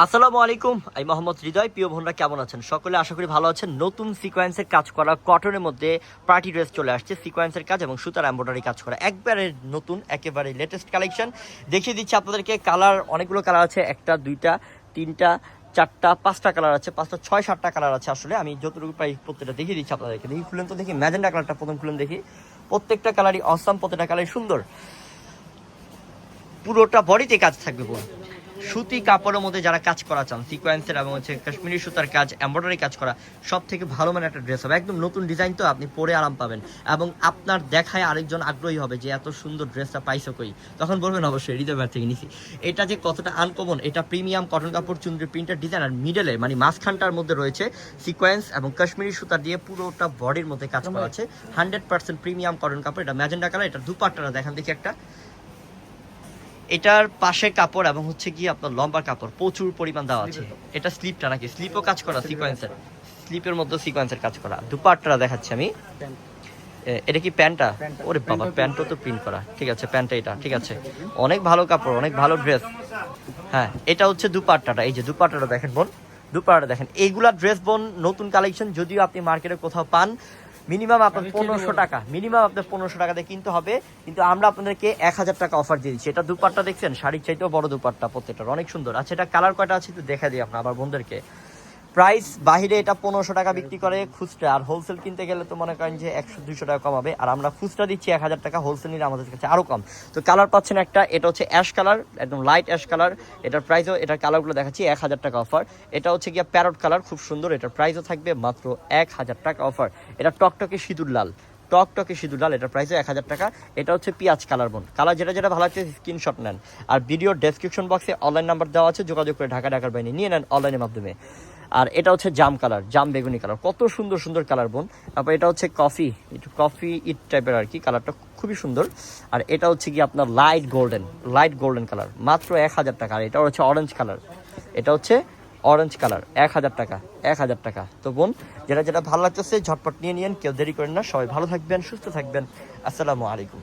আসসালামু আলাইকুম, আমি মোহাম্মদ হৃদয়। প্রিয় বোনরা, কেমন আছেন? সকলে আশা করি ভালো আছেন। নতুন সিকোয়েন্সের কাজ করা কটনের মধ্যে পার্টি ড্রেস চলে আসছে। সিকোয়েন্সের কাজ এবং সুতার এম্ব্রয়ডারি কাজ করা। একবারে নতুন, একেবারে লেটেস্ট কালেকশন দেখিয়ে দিচ্ছি আপনাদেরকে কালার অনেকগুলো কালার আছে। একটা, দুইটা, তিনটা, চারটা, পাঁচটা কালার আছে। পাঁচটা, ছয়, সাতটা কালার আছে আসলে। আমি যতটুকু পাই প্রত্যেকটা দেখিয়ে দিচ্ছি আপনাদেরকে। দেখি, খুলেন তো দেখি। ম্যাজেন্ডা কালারটা প্রথম খুলেন দেখি। প্রত্যেকটা কালারই অসাম প্রত্যেকটা কালারই সুন্দর। পুরোটা বডিতে কাজ থাকবে বোন। সুতি কাপড়ের মধ্যে যারা কাজ করা চান সিকোয়েন্সের এবং হচ্ছে কাশ্মীরি সুতার কাজ এমব্রয়ডারি কাজ করা সব থেকে ভালো মানের একটা ড্রেস হবে। একদম নতুন ডিজাইন তো আপনি পরে আরাম পাবেন। এবং আপনার দেখায় আরেকজন আগ্রহী হবে যে এত সুন্দর ড্রেসটা পাইছো কই? তখন বলবেন অবশ্যই হৃদয় থেকে নিছি। এটা যে কতটা আনকমন এটা প্রিমিয়াম কটন কাপড় চুন্দ্রি প্রিন্টার ডিজাইন আর মিডলে মানে মাঝখানটার মধ্যে রয়েছে সিকোয়েন্স এবং কাশ্মীরি সুতা দিয়ে পুরোটা বডির মধ্যে কাজ করা আছে। হান্ড্রেড পার্সেন্ট প্রিমিয়াম কটন কাপড় এটা ম্যাজেন্ডা কালার এটা দুপাট্টাটা দেখান দেখি একটা। এটার পাশে কাপড় এবং হচ্ছে কি আপনার লম্বা কাপড় প্রচুর পরিমাণ দেওয়া আছে। এটা স্লিপটা নাকি? স্লিপও কাজ করা সিকোয়েন্সের স্লিপের মধ্যে সিকোয়েন্সের কাজ করা। দুপাট্টা দেখাচ্ছি আমি। এটা কি প্যান্টটা? ওরে বাবা প্যান্টও তো প্রিন্ট করা। ঠিক আছে প্যান্টটা এটা ঠিক আছে। অনেক ভালো কাপড় অনেক ভালো ড্রেস হ্যাঁ এটা হচ্ছে দুপাট্টাটা। এই যে দুপাট্টাটা দেখেন বোন দুপাট্টা দেখেন। এইগুলা ড্রেস বোন নতুন কালেকশন যদিও আপনি মার্কেটে কোথাও পান মিনিমাম আপনার পনেরোশো টাকা। মিনিমাম আপনার পনেরোশো টাকা দিয়ে কিনতে হবে কিন্তু আমরা আপনাদেরকে এক হাজার টাকা অফার দিয়ে দিচ্ছি। এটা দুপাট্টা দেখছেন? শাড়ির চাইতেও বড় দুপাট্টা প্রত্যেকটা অনেক সুন্দর। আচ্ছা এটা কালার কয়টা আছে তো দেখা দিই আপনার আবার বন্ধুদেরকে। প্রাইস বাহিরে এটা পনেরোশো টাকা বিক্রি করে খুচরা। আর হোলসেল কিনতে গেলে তো মনে করেন যে একশো দুইশো টাকা কমাবে আর আমরা খুচরা দিচ্ছি এক হাজার টাকা হোলসেল নিলে আমাদের কাছে আরও কম। তো কালার পাচ্ছেন একটা এটা হচ্ছে অ্যাশ কালার একদম লাইট অ্যাশ কালার এটার প্রাইসও এটার কালারগুলো দেখাচ্ছি এক হাজার টাকা অফার এটা হচ্ছে গিয়া প্যারট কালার খুব সুন্দর। এটার প্রাইসও থাকবে মাত্র এক হাজার টাকা অফার এটা টকটকে সিঁদুর লাল। টকটকে সিঁদুর লাল এটার প্রাইসও এক হাজার টাকা। এটা হচ্ছে পিঁয়াজ কালার বোন কালার যেটা যেটা ভালো লাগছে স্ক্রিনশট নেন। আর ভিডিওর ডেসক্রিপশন বক্সে অনলাইন নাম্বার দেওয়া আছে যোগাযোগ করে ঢাকা ঢাকার বাইরে নিয়ে নেন অনলাইনের মাধ্যমে। আর এটা হচ্ছে জাম কালার, জাম বেগুনি কালার। কত সুন্দর সুন্দর কালার বোন। তারপর এটা হচ্ছে কফি, একটু কফি ইট টাইপের আর কি, কালারটা খুবই সুন্দর। আর এটা হচ্ছে কি আপনার light golden light golden colour, মাত্র এক হাজার টাকা। আর এটা হচ্ছে অরেঞ্জ কালার। এটা হচ্ছে অরেঞ্জ কালার, এক হাজার টাকা, এক হাজার টাকা। তো বোন, যেটা যেটা ভালো লাগতেছে, ঝটপট নিয়ে নিয়েন, কেউ দেরি করেন না। সবাই ভালো থাকবেন, সুস্থ থাকবেন। আসসালামু আলাইকুম।